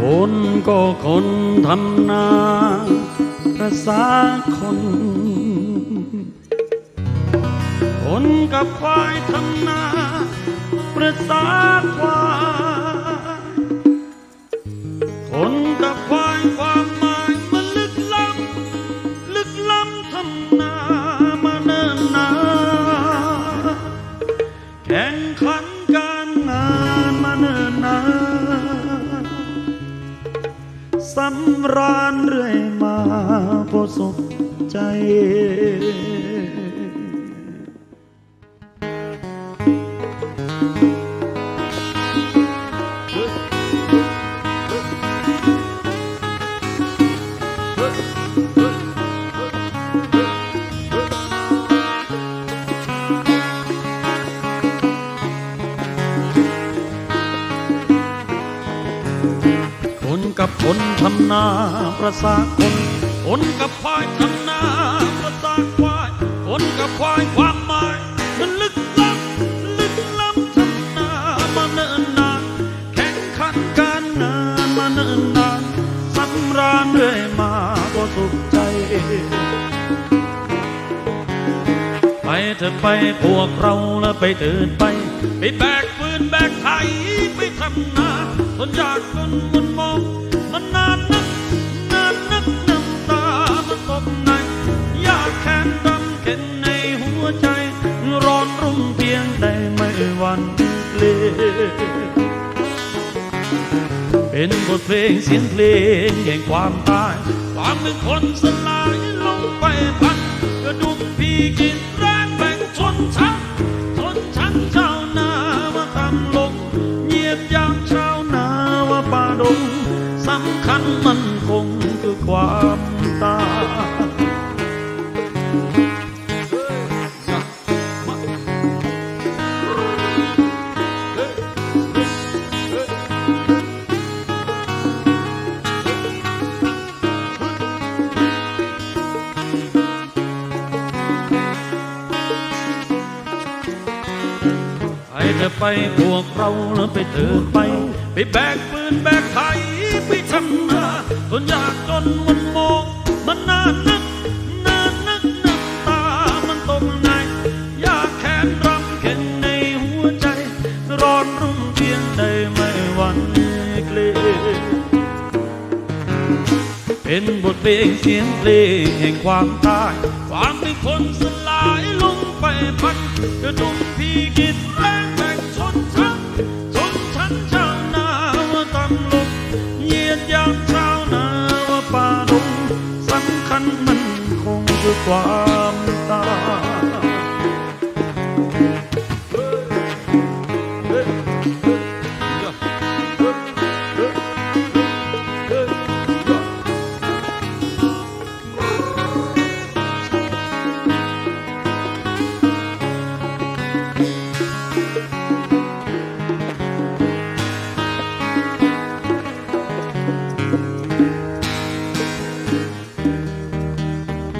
คนก็คนทำนาประสาคน คนกับควายทำนาประสาควาย สำราญเรื่อยมาพอสุขใจ นกับคนทำนาประสาคนคนกับควายทำนาประสาควายคนกับควายความหมายมันลึกล้ำลึกล้ำทำนามาเนิ่นนานแข่งขันการงานมาเนิ่นนานสำราญเรื่อยมาก็สุขใจ ไปเถอะไปพวกเราแล้วไปตื่นไป ไปแบกปืนแบกไถไปทำนา ทนอยากจนมันมองมันนานนักนานนักน้ำตามันตกในอยากแค้นดำเข็นในหัวใจ ร้อนรุ่มเพียงใดไม่หวันเลเป็นบทเพลงเสียงเพลงแห่งความตาย ความเป็นคนสลายลงไปพันกระดุมพี่กิน ป่าดงสำคัญมันคงคือความตาย ไปเถอะไปพวกเราแล้วไปเถิดไป ไปแบกปืนแบกไถไปทำนาจนยากจนมันมองมันนานนักนานนักน้ำตามันตกในยากแขนรำเข็นในหัวใจ ร้อนรุ่มเพียงใดไม่หวั่นเกรงเป็นบทเพลงเสียงเพลงแห่งความตายความเป็นคนสลายลงไปพันกระดุมามชาวนาว่าป่าดงสำคัญมันคงคือความ